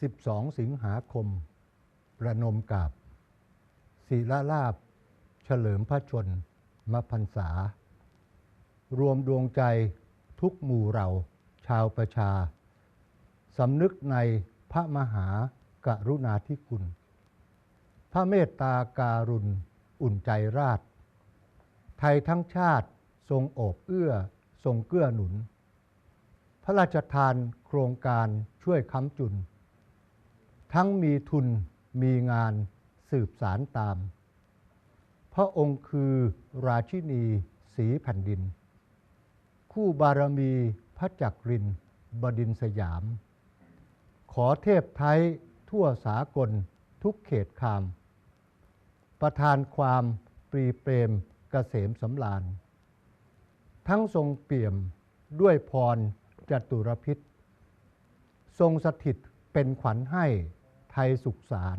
12 สิงหาคม ประนมกาบศิลลาบ เฉลิมพระชนมพรรษา รวมดวงใจทุกหมู่เราชาวประชา สำนึกในพระมหากรุณาธิคุณ พระเมตตาการุณ อุ่นใจราช ไทยทั้งชาติทรงโอบเอื้อ ทรงเกื้อหนุน พระราชทานโครงการช่วยค้ำจุน ทั้งมีทุนมีงานสืบสารตาม พระองค์คือราชินีสีแผ่นดิน คู่บารมีพระจักรินบดินสยาม ขอเทพไทยทั่วสากลทุกเขตคาม ประทานความปรีเปรมเกษมสำราญ ทั้งทรงเปี่ยมด้วยพรจตุรพิษ ทรงสถิตเป็นขวัญให้ ไทยสุขสาร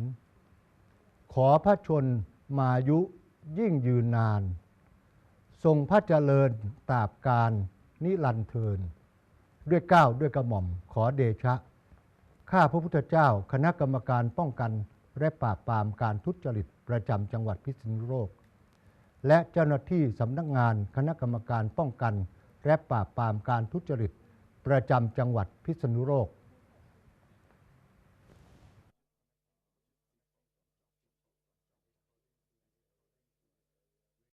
ขอพระชนมายุยิ่งยืนนาน ทรงพระเจริญตราบการนิรันเทิน ด้วยก้าวด้วยกระหม่อมขอเดชะ ข้าพระพุทธเจ้าคณะกรรมการป้องกันและปราบปรามการทุจริตประจำจังหวัดพิษณุโลก และเจ้าหน้าที่สำนักงานคณะกรรมการป้องกัน และปราบปรามการทุจริตประจำจังหวัดพิษณุโลก